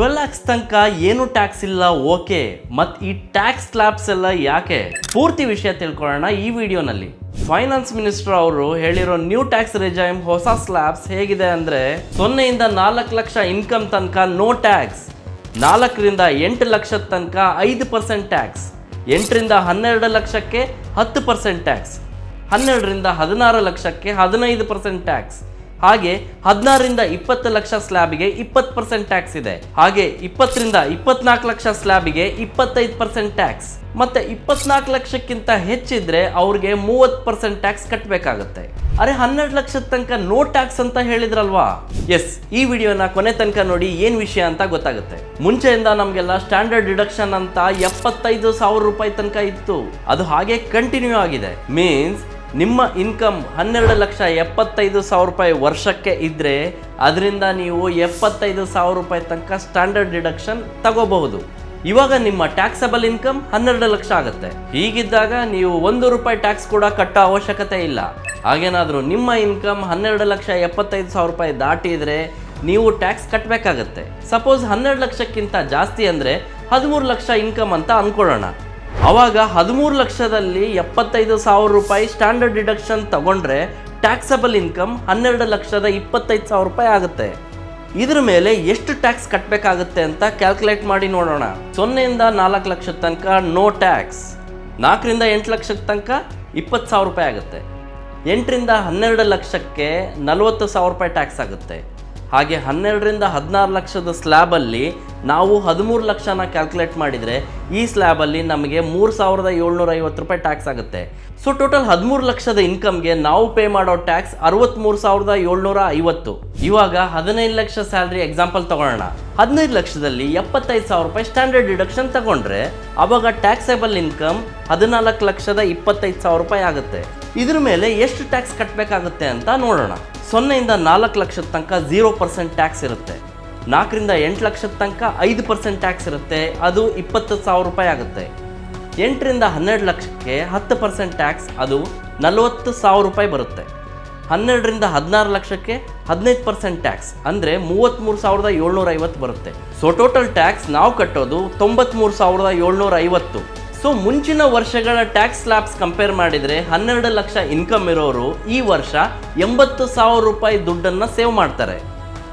Twelve lakhs ತನಕ ಏನು tax ಇಲ್ಲ ಓಕೆ ಮತ್ ಈ ಟ್ಯಾಕ್ಸ್ ಸ್ಲ್ಯಾಬ್ಸ್ ಎಲ್ಲ ಯಾಕೆ? ಪೂರ್ತಿ ವಿಷಯ ತಿಳ್ಕೊಳ್ಳೋಣ ಈ ವಿಡಿಯೋನಲ್ಲಿ. ಫೈನಾನ್ಸ್ ಮಿನಿಸ್ಟರ್ ಅವರು ಹೇಳಿರೋ ನ್ಯೂ ಟ್ಯಾಕ್ಸ್ ರಿಜೈಮ್ ಹೊಸ ಸ್ಲ್ಯಾಬ್ಸ್ ಹೇಗಿದೆ ಅಂದ್ರೆ ಸೊನ್ನೆಯಿಂದ ನಾಲ್ಕು ಲಕ್ಷ ಇನ್ಕಮ್ ತನಕ ನೋ ಟ್ಯಾಕ್ಸ್ ನಾಲ್ಕರಿಂದ ಎಂಟು ಲಕ್ಷದ ತನಕ ಐದು ಪರ್ಸೆಂಟ್ ಟ್ಯಾಕ್ಸ್ ಎಂಟರಿಂದ ಹನ್ನೆರಡು ಲಕ್ಷಕ್ಕೆ ಹತ್ತು ಪರ್ಸೆಂಟ್ ಟ್ಯಾಕ್ಸ್ ಹನ್ನೆರಡರಿಂದ ಹದಿನಾರು ಲಕ್ಷಕ್ಕೆ ಹದಿನೈದು ಪರ್ಸೆಂಟ್ ಟ್ಯಾಕ್ಸ್ ಹಾಗೆ ಹದಿನಾರರಿಂದ ಇಪ್ಪತ್ತು ಲಕ್ಷ ಸ್ಲ್ಯಾಬ್ಗೆ ಇಪ್ಪತ್ತು ಪರ್ಸೆಂಟ್ ಟ್ಯಾಕ್ಸ್ ಇದೆ. ಹಾಗೆ ಇಪ್ಪತ್ತರಿಂದ ಇಪ್ಪತ್ನಾಲ್ಕು ಲಕ್ಷ ಸ್ಲ್ಯಾಬ್ಗೆ ಇಪ್ಪತ್ತೈದು ಪರ್ಸೆಂಟ್ ಟ್ಯಾಕ್ಸ್ ಮತ್ತೆ ಇಪ್ಪತ್ನಾಲ್ಕು ಲಕ್ಷಕ್ಕಿಂತ ಹೆಚ್ಚಿದ್ರೆ ಅವ್ರಿಗೆ ಮೂವತ್ತು ಪರ್ಸೆಂಟ್ ಟ್ಯಾಕ್ಸ್ ಕಟ್ಟಬೇಕಾಗುತ್ತೆ ಅರೆ ಹನ್ನೆರಡು ಲಕ್ಷದ ತನಕ ನೋ ಟ್ಯಾಕ್ಸ್ ಅಂತ ಹೇಳಿದ್ರಲ್ವಾ? ಎಸ್ ಈ ವಿಡಿಯೋನ ಕೊನೆ ತನಕ ನೋಡಿ ಏನ್ ವಿಷಯ ಅಂತ ಗೊತ್ತಾಗುತ್ತೆ. ಮುಂಚೆಯಿಂದ ನಮಗೆಲ್ಲ ಸ್ಟ್ಯಾಂಡರ್ಡ್ ಡಿಡಕ್ಷನ್ ಅಂತ ಎಪ್ಪತ್ತೈದು ಸಾವಿರ ರೂಪಾಯಿ ತನಕ ಇತ್ತು. ಅದು ಹಾಗೆ ಕಂಟಿನ್ಯೂ ಆಗಿದೆ. ಮೀನ್ಸ್ ನಿಮ್ಮ ಇನ್ಕಮ್ ಹನ್ನೆರಡು ಲಕ್ಷ ಎಪ್ಪತ್ತೈದು ಸಾವಿರ ರೂಪಾಯಿ ವರ್ಷಕ್ಕೆ ಇದ್ದರೆ ಅದರಿಂದ ನೀವು ಎಪ್ಪತ್ತೈದು ಸಾವಿರ ರೂಪಾಯಿ ತನಕ ಸ್ಟ್ಯಾಂಡರ್ಡ್ ಡಿಡಕ್ಷನ್ ತಗೋಬಹುದು. ಇವಾಗ ನಿಮ್ಮ ಟ್ಯಾಕ್ಸಬಲ್ ಇನ್ಕಮ್ ಹನ್ನೆರಡು ಲಕ್ಷ ಆಗುತ್ತೆ. ಹೀಗಿದ್ದಾಗ ನೀವು ಒಂದು ರೂಪಾಯಿ ಟ್ಯಾಕ್ಸ್ ಕೂಡ ಕಟ್ಟೋ ಅವಶ್ಯಕತೆ ಇಲ್ಲ. ಹಾಗೇನಾದರೂ ನಿಮ್ಮ ಇನ್ಕಮ್ ಹನ್ನೆರಡು ಲಕ್ಷ ಎಪ್ಪತ್ತೈದು ಸಾವಿರ ರೂಪಾಯಿ ದಾಟಿದರೆ ನೀವು ಟ್ಯಾಕ್ಸ್ ಕಟ್ಟಬೇಕಾಗತ್ತೆ ಸಪೋಸ್ ಹನ್ನೆರಡು ಲಕ್ಷಕ್ಕಿಂತ ಜಾಸ್ತಿ ಅಂದರೆ ಹದಿಮೂರು ಲಕ್ಷ ಇನ್ಕಮ್ ಅಂತ ಅಂದ್ಕೊಳ್ಳೋಣ ಅವಾಗ ಹದಿಮೂರು ಲಕ್ಷದಲ್ಲಿ ಎಪ್ಪತ್ತೈದು ಸಾವಿರ ರೂಪಾಯಿ ಸ್ಟ್ಯಾಂಡರ್ಡ್ ಡಿಡಕ್ಷನ್ ತಗೊಂಡ್ರೆ ಟ್ಯಾಕ್ಸಬಲ್ ಇನ್ಕಮ್ ಹನ್ನೆರಡು ಲಕ್ಷದ ಇಪ್ಪತ್ತೈದು ಸಾವಿರ ರೂಪಾಯಿ ಆಗುತ್ತೆ. ಇದ್ರ ಮೇಲೆ ಎಷ್ಟು ಟ್ಯಾಕ್ಸ್ ಕಟ್ಟಬೇಕಾಗುತ್ತೆ ಅಂತ ಕ್ಯಾಲ್ಕುಲೇಟ್ ಮಾಡಿ ನೋಡೋಣ. ಸೊನ್ನೆಯಿಂದ ನಾಲ್ಕು ಲಕ್ಷದ ತನಕ ನೋ ಟ್ಯಾಕ್ಸ್ ನಾಲ್ಕರಿಂದ ಎಂಟು ಲಕ್ಷದ ತನಕ ಇಪ್ಪತ್ತು ಸಾವಿರ ರೂಪಾಯಿ ಆಗುತ್ತೆ. ಎಂಟರಿಂದ ಹನ್ನೆರಡು ಲಕ್ಷಕ್ಕೆ ನಲವತ್ತು ಸಾವಿರ ರೂಪಾಯಿ ಟ್ಯಾಕ್ಸ್ ಆಗುತ್ತೆ. ಹಾಗೆ ಹನ್ನೆರಡರಿಂದ ಹದಿನಾರು ಲಕ್ಷದ ಸ್ಲ್ಯಾಬಲ್ಲಿ ನಾವು ಹದಿಮೂರು ಲಕ್ಷನ ಕ್ಯಾಲ್ಕುಲೇಟ್ ಮಾಡಿದರೆ ಈ ಸ್ಲ್ಯಾಬಲ್ಲಿ ನಮಗೆ ಮೂರು ಸಾವಿರದ ಏಳ್ನೂರ ಐವತ್ತು ರೂಪಾಯಿ ಟ್ಯಾಕ್ಸ್ ಆಗುತ್ತೆ. ಸೊ ಟೋಟಲ್ ಹದಿಮೂರು ಲಕ್ಷದ ಇನ್ಕಮ್ಗೆ ನಾವು ಪೇ ಮಾಡೋ ಟ್ಯಾಕ್ಸ್ ಅರವತ್ತ್ಮೂರು ಸಾವಿರದ ಏಳ್ನೂರ ಐವತ್ತು ಇವಾಗ ಹದಿನೈದು ಲಕ್ಷ ಸ್ಯಾಲ್ರಿ ಎಕ್ಸಾಂಪಲ್ ತಗೊಳ್ಳೋಣ. ಹದಿನೈದು ಲಕ್ಷದಲ್ಲಿ ಎಪ್ಪತ್ತೈದು ಸಾವಿರ ರೂಪಾಯಿ ಸ್ಟ್ಯಾಂಡರ್ಡ್ ಡಿಡಕ್ಷನ್ ತಗೊಂಡ್ರೆ ಅವಾಗ ಟ್ಯಾಕ್ಸೇಬಲ್ ಇನ್ಕಮ್ ಹದಿನಾಲ್ಕು ಲಕ್ಷದ ಇಪ್ಪತ್ತೈದು ಸಾವಿರ ರೂಪಾಯಿ ಆಗುತ್ತೆ. ಇದ್ರ ಮೇಲೆ ಎಷ್ಟು ಟ್ಯಾಕ್ಸ್ ಕಟ್ಟಬೇಕಾಗುತ್ತೆ ಅಂತ ನೋಡೋಣ. ಸೊನ್ನೆಯಿಂದ ನಾಲ್ಕು ಲಕ್ಷದ ತನಕ ಝೀರೋ ಪರ್ಸೆಂಟ್ ಟ್ಯಾಕ್ಸ್ ಇರುತ್ತೆ. ನಾಲ್ಕರಿಂದ ಎಂಟು ಲಕ್ಷದ ತನಕ ಐದು ಪರ್ಸೆಂಟ್ ಟ್ಯಾಕ್ಸ್ ಇರುತ್ತೆ. ಅದು ಇಪ್ಪತ್ತು ಸಾವಿರ ರೂಪಾಯಿ ಆಗುತ್ತೆ. ಎಂಟರಿಂದ ಹನ್ನೆರಡು ಲಕ್ಷಕ್ಕೆ ಹತ್ತು ಪರ್ಸೆಂಟ್ ಟ್ಯಾಕ್ಸ್ ಅದು ನಲವತ್ತು ಸಾವಿರ ರೂಪಾಯಿ ಬರುತ್ತೆ. ಹನ್ನೆರಡರಿಂದ ಹದಿನಾರು ಲಕ್ಷಕ್ಕೆ ಹದಿನೈದು ಪರ್ಸೆಂಟ್ ಟ್ಯಾಕ್ಸ್ ಅಂದರೆ ಮೂವತ್ತ್ಮೂರು ಸಾವಿರದ ಏಳ್ನೂರ ಐವತ್ತು ಬರುತ್ತೆ. ಸೊ ಟೋಟಲ್ ಟ್ಯಾಕ್ಸ್ ನಾವು ಕಟ್ಟೋದು ತೊಂಬತ್ತ್ಮೂರು ಸಾವಿರದ ಏಳ್ನೂರ ಐವತ್ತು ಸೊ ಮುಂಚಿನ ವರ್ಷಗಳ ಟ್ಯಾಕ್ಸ್ ಸ್ಲ್ಯಾಬ್ಸ್ ಕಂಪೇರ್ ಮಾಡಿದರೆ ಹನ್ನೆರಡು ಲಕ್ಷ ಇನ್ಕಮ್ ಇರೋರು ಈ ವರ್ಷ ಎಂಬತ್ತು ಸಾವಿರ ರೂಪಾಯಿ ದುಡ್ಡನ್ನು ಸೇವ್ ಮಾಡ್ತಾರೆ.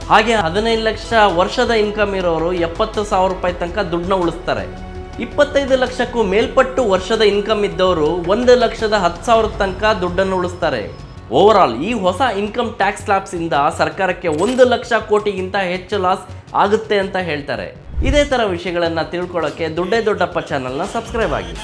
ಹಾಗೆ ಹದಿನೈದು ಲಕ್ಷ ವರ್ಷದ ಇನ್ಕಮ್ ಇರೋರು ಎಪ್ಪತ್ತು ಸಾವಿರ ರೂಪಾಯಿ ತನಕ ದುಡ್ಡನ್ನ ಉಳಿಸ್ತಾರೆ. ಇಪ್ಪತ್ತೈದು ಲಕ್ಷಕ್ಕೂ ಮೇಲ್ಪಟ್ಟು ವರ್ಷದ ಇನ್ಕಮ್ ಇದ್ದವರು ಒಂದು ಲಕ್ಷದ ಹತ್ತು ಸಾವಿರದ ತನಕ ದುಡ್ಡನ್ನು ಉಳಿಸ್ತಾರೆ. ಓವರ್ ಆಲ್ ಈ ಹೊಸ ಇನ್ಕಮ್ ಟ್ಯಾಕ್ಸ್ ಸ್ಲ್ಯಾಬ್ಸಿಂದ ಸರ್ಕಾರಕ್ಕೆ ಒಂದು ಲಕ್ಷ ಕೋಟಿಗಿಂತ ಹೆಚ್ಚು ಲಾಸ್ ಆಗುತ್ತೆ ಅಂತ ಹೇಳ್ತಾರೆ. ಇದೇ ಥರ ವಿಷಯಗಳನ್ನು ತಿಳ್ಕೊಳ್ಳೋಕ್ಕೆ ದೊಡ್ಡ ದೊಡ್ಡಪ್ಪ ಚಾನಲ್ನ ಸಬ್ಸ್ಕ್ರೈಬ್ ಆಗಿ.